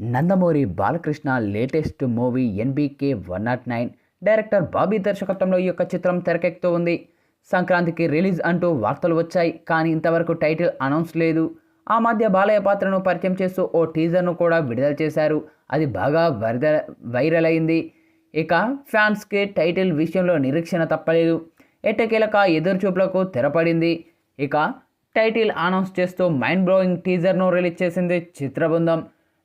Nandamuri Balakrishna latest movie NBK one naught nine director Bobby దర్శకత్వంలో ఈ యొక్క చిత్రం తెరకెక్కుతూ ఉంది. సంక్రాంతికి రిలీజ్ అంటూ వార్తలు వచ్చాయి కానీ ఇంతవరకు టైటిల్ అనౌన్స్ లేదు. ఆ మధ్య బాలయ్య పాత్రను పరిచయం చేస్తూ ఓ టీజర్ను కూడా విడుదల చేశారు. అది బాగా వరద వైరల్ అయింది. ఇక ఫ్యాన్స్కి టైటిల్ విషయంలో నిరీక్షణ తప్పలేదు. ఎట్టకేలక ఎదురుచూపులకు తెరపడింది. ఇక టైటిల్ అనౌన్స్ చేస్తూ మైండ్ బ్లోయింగ్ టీజర్ను రిలీజ్ చేసింది చిత్రబృందం.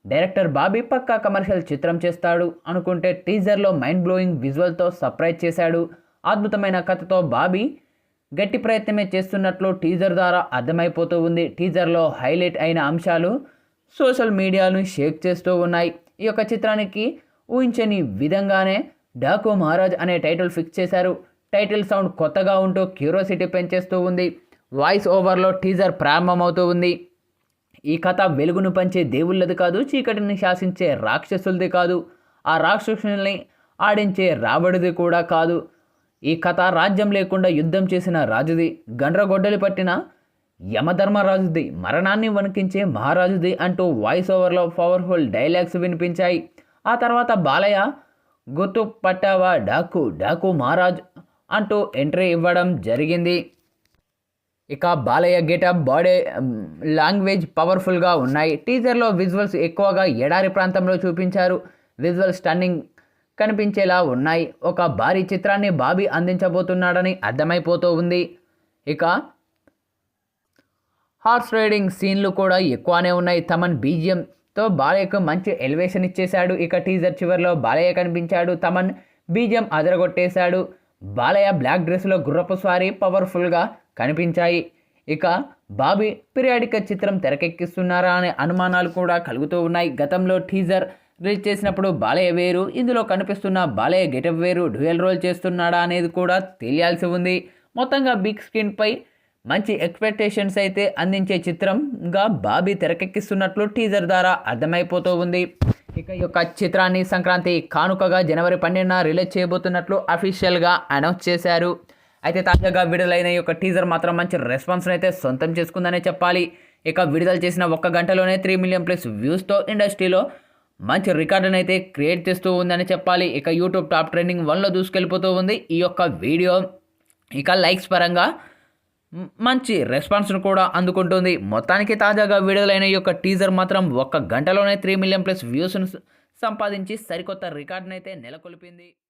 డైరెక్టర్ బాబీ పక్కా కమర్షియల్ చిత్రం చేస్తాడు అనుకుంటే టీజర్లో మైండ్ బ్లోయింగ్ విజువల్తో సర్ప్రైజ్ చేశాడు. అద్భుతమైన కథతో బాబీ గట్టి ప్రయత్నమే చేస్తున్నట్లు టీజర్ ద్వారా అర్థమైపోతూ ఉంది. టీజర్లో హైలైట్ అయిన అంశాలు సోషల్ మీడియాను షేక్ చేస్తూ ఉన్నాయి. ఈ యొక్క చిత్రానికి ఊహించని విధంగానే డాకు మహారాజ్ అనే టైటిల్ ఫిక్స్ చేశారు. టైటిల్ సౌండ్ కొత్తగా ఉంటూ క్యూరియాసిటీ పెంచేస్తూ ఉంది. వాయిస్ ఓవర్లో టీజర్ ప్రారంభమవుతూ ఉంది. ఈ కథ వెలుగును పంచే దేవుళ్ళది కాదు చీకటిని శాసించే రాక్షసులది కాదు ఆ రాక్షసుల్ని ఆడించే రావడిది కూడా కాదు. ఈ కథ రాజ్యం లేకుండా యుద్ధం చేసిన రాజుది గండ్రగొడ్డలి పట్టిన యమధర్మరాజుది మరణాన్ని వణికించే మహారాజుది అంటూ వాయిస్ ఓవర్లో పవర్ఫుల్ డైలాగ్స్ వినిపించాయి. ఆ తర్వాత బాలయ్య గుర్తు పట్టావా డాకు డాకు మహారాజ్ అంటూ ఎంట్రీ ఇవ్వడం జరిగింది. ఇక బాలయ్య గెటప్ బాడీ లాంగ్వేజ్ పవర్ఫుల్గా ఉన్నాయి. టీజర్లో విజువల్స్ ఎక్కువగా ఎడారి ప్రాంతంలో చూపించారు. విజువల్ స్టన్నింగ్ కనిపించేలా ఉన్నాయి. ఒక భారీ చిత్రాన్ని బాబీ అందించబోతున్నాడని అర్థమైపోతూ ఉంది. ఇక హార్స్ రైడింగ్ సీన్లు కూడా ఎక్కువనే ఉన్నాయి. తమన్ బీజియంతో బాలయ్యకు మంచి ఎలివేషన్ ఇచ్చేశాడు. ఇక టీజర్ చివరిలో బాలయ్య కనిపించాడు. తమన్ బీజియం అదరగొట్టేశాడు. బాలయ్య బ్లాక్ డ్రెస్లో గుర్రపు స్వారీ పవర్ఫుల్గా కనిపించాయి. ఇక బాబీ పిరియాడిక చిత్రం తెరకెక్కిస్తున్నారా అనే అనుమానాలు కూడా కలుగుతూ ఉన్నాయి. గతంలో టీజర్ రిలీజ్ చేసినప్పుడు బాలయ్య వేరు ఇందులో కనిపిస్తున్న బాలయ్య గెటప్ వేరు డ్యూయల్ రోల్ చేస్తున్నాడా అనేది కూడా తెలియాల్సి ఉంది. మొత్తంగా బిగ్ స్క్రీన్పై మంచి ఎక్స్పెక్టేషన్స్ అయితే అందించే చిత్రంగా బాబీ తెరకెక్కిస్తున్నట్లు టీజర్ ద్వారా అర్థమైపోతూ ఉంది. ఇక ఈ యొక్క చిత్రాన్ని సంక్రాంతి కానుకగా జనవరి పన్నెండున రిలీజ్ చేయబోతున్నట్లు అఫీషియల్గా అనౌన్స్ చేశారు. అయితే తాజాగా విడుదలైన ఈ యొక్క టీజర్ మాత్రం మంచి రెస్పాన్స్ని అయితే సొంతం చేసుకుందనే చెప్పాలి. ఇక విడుదల చేసిన ఒక్క గంటలోనే త్రీ మిలియన్ ప్లస్ వ్యూస్తో ఇండస్ట్రీలో మంచి రికార్డును అయితే క్రియేట్ చేస్తూ ఉందని చెప్పాలి. ఇక యూట్యూబ్ టాప్ ట్రెండింగ్ వన్లో దూసుకెళ్ళిపోతూ ఉంది ఈ యొక్క వీడియో. ఇక లైక్స్ పరంగా మంచి రెస్పాన్స్ను కూడా అందుకుంటుంది. మొత్తానికి తాజాగా విడుదలైన ఈ యొక్క టీజర్ మాత్రం ఒక్క గంటలోనే త్రీ మిలియన్ ప్లస్ వ్యూస్ను సంపాదించి సరికొత్త రికార్డునైతే నెలకొల్పింది.